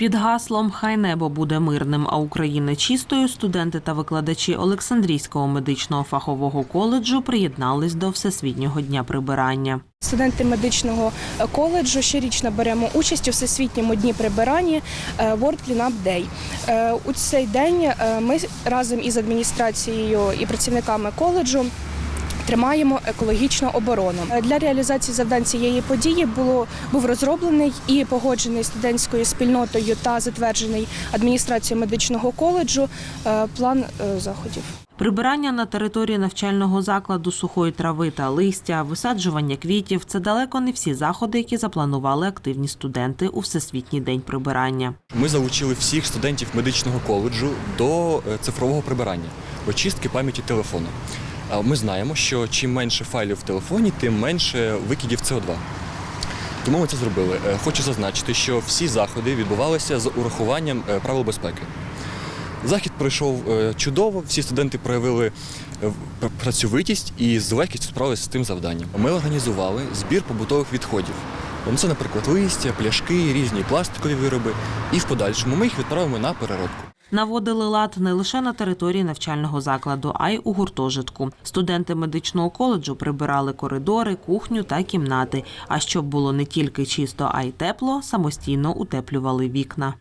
Під гаслом Хай небо буде мирним, а Україна чистою студенти та викладачі Олександрійського медичного фахового коледжу приєднались до Всесвітнього дня прибирання. Студенти медичного коледжу щорічно беремо участь у всесвітньому дні прибирання е, World Cleanup Day. Е, У цей день е, ми разом із адміністрацією і працівниками коледжу. Тримаємо екологічну оборону Е, для реалізації завдань цієї події. Було був розроблений і погоджений студентською спільнотою та затверджений адміністрацією медичного коледжу е, план е, заходів. Прибирання на території навчального закладу сухої трави та листя, висаджування квітів це далеко не всі заходи, які запланували активні студенти у Всесвітній день прибирання. Ми залучили всіх студентів медичного коледжу до цифрового прибирання, очистки пам'яті телефону. Ми знаємо, що чим менше файлів в телефоні, тим менше викидів СО2. Тому ми це зробили. Е, Хочу зазначити, що всі заходи відбувалися з урахуванням е, правил безпеки. Захід пройшов е, чудово, всі студенти проявили працьовитість і з легкістю справилися з тим завданням. Ми організували збір побутових відходів. Це, наприклад, листя, пляшки, різні пластикові вироби. І в подальшому ми їх відправимо на переробку. Наводили лад не лише на території навчального закладу, а й у гуртожитку. Студенти медичного коледжу прибирали коридори, кухню та кімнати. А щоб було не тільки чисто, а й тепло, самостійно утеплювали вікна.